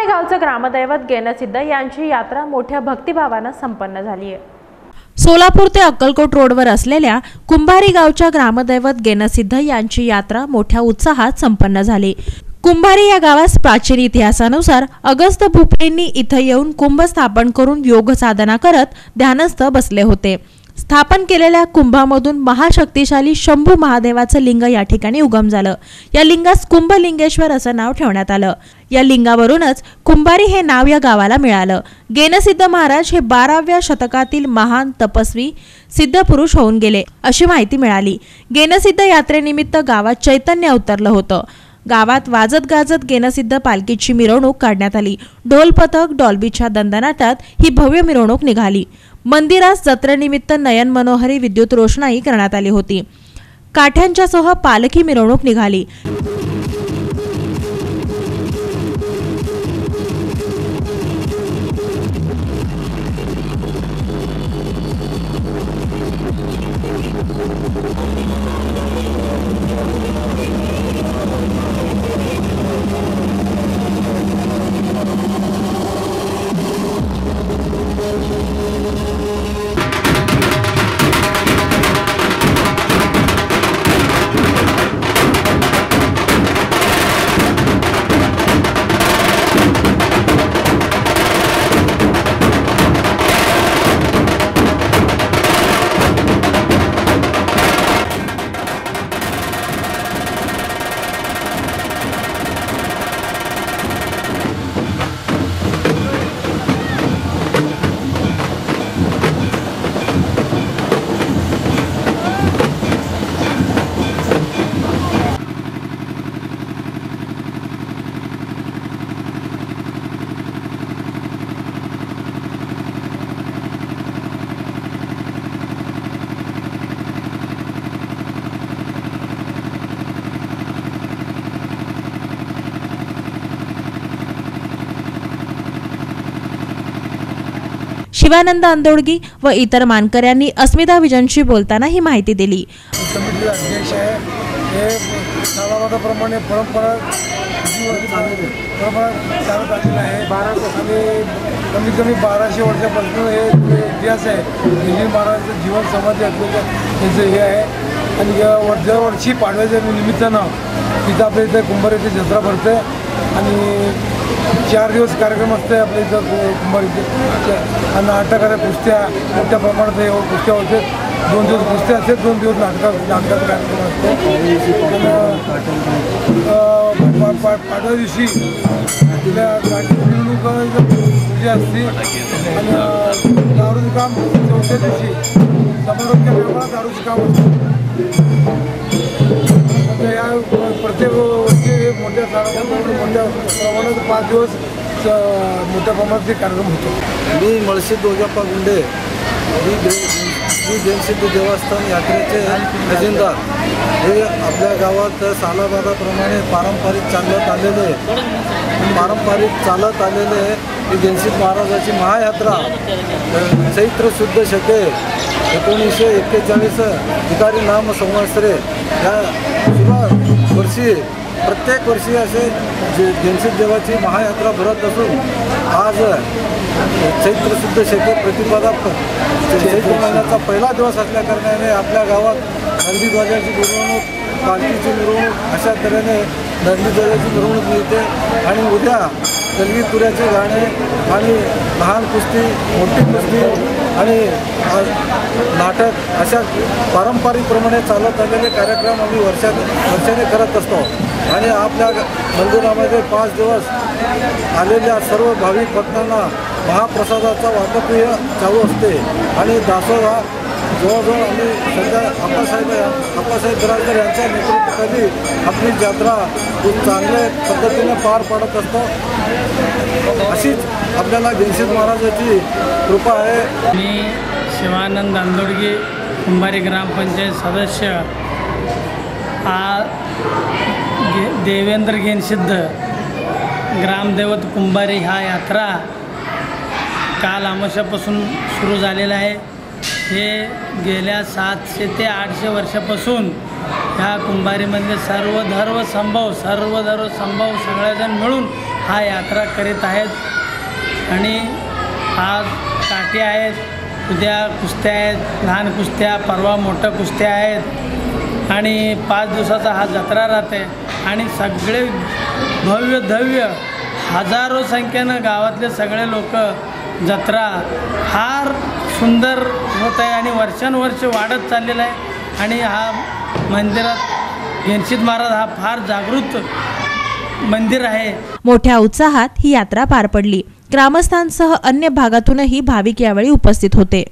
कुंभारे गावचं ग्रामदैवत गेनसिद्ध यांची यात्रा मोठ्या भक्तिभावानं संपन्न झाली आहे. सोलापूर ते अक्कलकोट रोडवर असलेल्या कुंभारी गावच्या ग्रामदैवत गेनसिद्ध यांची यात्रा मोठ्या उत्साहात संपन्न झाली. कुंभारी या गावास प्राचीन इतिहासानुसार अगस्त भुपरेंनी इथं येऊन कुंभ स्थापन करून योग साधना करत ध्यानस्थ बसले होते. स्थापन केलेल्या कुंभामधून महाशक्तिशाली शंभू महादेवाचं लिंग या ठिकाणी उगम झालं. या लिंगास कुंभलिंगेश्वर असं नाव ठेवण्यात आलं. या लिंगावरूनच कुंभारी हे नाव या गावाला मिळालं. गेनसिद्ध महाराज हे बाराव्या शतकातील महान तपस्वी सिद्ध पुरुष होऊन गेले अशी माहिती मिळाली. गेनसिद्ध यात्रेनिमित्त गावात चैतन्य उतरलं होतं. गावात वाजत गाजत गेनसिद्ध पालखीची मिरवणूक काढण्यात आली. ढोल पथक डॉल्बीच्या दंदनाटात ही भव्य मिरवणूक निघाली. मंदिरास जत्रेनिमित्त नयन मनोहरी विद्युत रोषणाई करण्यात आली होती. काठ्यांच्यासह पालखी मिरवणूक निघाली. शिवानंद अंदोडगी व इतर मानकऱ्यांनी अस्मिता विजनशी बोलताना ही माहिती दिली. कमिटीचा आहे. हे परंपरा परंपरा चालत आलेली आहे. बारा आणि कमीत कमी बाराशे वर्षापासून हे इतिहास आहे हिंदी महाराजांचं जीवन समाधी असलेलं त्यांचं हे आहे. आणि दरवर्षी पाडव्याच्या निमित्तानं तिथं आपल्या इथं कुंभार येथे जत्रा भरते आणि चार दिवस कार्यक्रम असते आपल्या इथं कुंभार इथे आणि नाटकाच्या कुस्त्या मोठ्या प्रमाणात हे कुस्त्या होते. दोन दिवस कुस्त्या असते दोन दिवस नाटका नाटकाचा कार्यक्रम असतो. आणि, दिवशी आपल्या मिरवणूक पूजा असते. आणि दारूचं काम चौथ्या दिवशी समारोप केल्यावर दारूचं काम असतं. म्हणजे या प्रत्येक वर्षी मोठ्या सारा मोठ्या प्रमाणात पाच दिवस मोठ्या प्रमाणात कार्यक्रम होतो. मी मळशी दोजाप्पा गुंडे मी देव श्री जैनसिद्ध देवस्थान यात्रेचे खजिनदार हे आपल्या गावात सालाबादाप्रमाणे पारंपरिक चालत आलेले पारंपरिक चालत आलेले ही जयसिद्ध महाराजाची महायात्रा चैत्र शुद्ध शके एकोणीसशे एक्केचाळीस भिकारी नाम संवत्सरे या वर्षी प्रत्येक वर्षी असे जे जैनसिद्ध देवाची महायात्रा भरत असून आज चैत्र शुद्ध शके प्रतिपदा चैत्र महिन्याचा पहिला दिवस असल्याकारणाने आपल्या गावात नंदी ध्वजाची मिरवणूक पालखीची मिरवणूक अशा तऱ्हेने नंदी ध्वजाची मिरवणूक मिळते. आणि उद्या तलवी तुऱ्याचे गाणे आणि लहान कुस्ती मोठी कुस्ती आणि नाटक अशा पारंपरिकप्रमाणे चालत आलेले कार्यक्रम आम्ही वर्षात वर्षाने करत असतो. आणि आपल्या मंदिरामध्ये पाच दिवस आलेल्या सर्व भाविक भक्तांना महाप्रसादाचा वाटपीय चालू असते. आणि दासोह हा जवळजवळ आम्ही सध्या आप्पासाहेब आप्पासाहेब बिराजकर यांच्या नेतृत्वाखाली आपली जत्रा खूप चांगल्या पद्धतीने पार पाडत असतो. अशीच आपल्याला जयसिंग महाराजाची कृपा आहे. मी शिवानंद अंदोडगे कुंभारी ग्रामपंचायत सदस्य. आ गे देवेंद्र घेनसिद्ध ग्रामदैवत कुंभारी ह्या यात्रा काल आमशापासून सुरू झालेला आहे. हे गेल्या सातशे ते आठशे वर्षापासून ह्या कुंभारीमध्ये सर्वधर्व संभव सर्वधर्व संभव सगळेजण मिळून हा यात्रा करीत आहेत. आणि आज काठी आहेत उद्या कुस्त्या आहेत लहान कुस्त्या परवा मोठ्या कुस्त्या आहेत. आणि पाच दिवसाचा हा जत्रा राहते. आणि सगळे भव्य धव्य हजारो संख्येनं गावातले सगळे लोक जत्रा फार सुंदर होत आहे आणि वर्षानुवर्ष वाढत चाललेला आहे. आणि हा मंदिरात घेनशीत महाराज हा फार जागृत मंदिर आहे. मोठ्या उत्साहात ही यात्रा पार पडली. ग्रामस्थांसह अन्य भागातूनही भाविक यावेळी उपस्थित होते.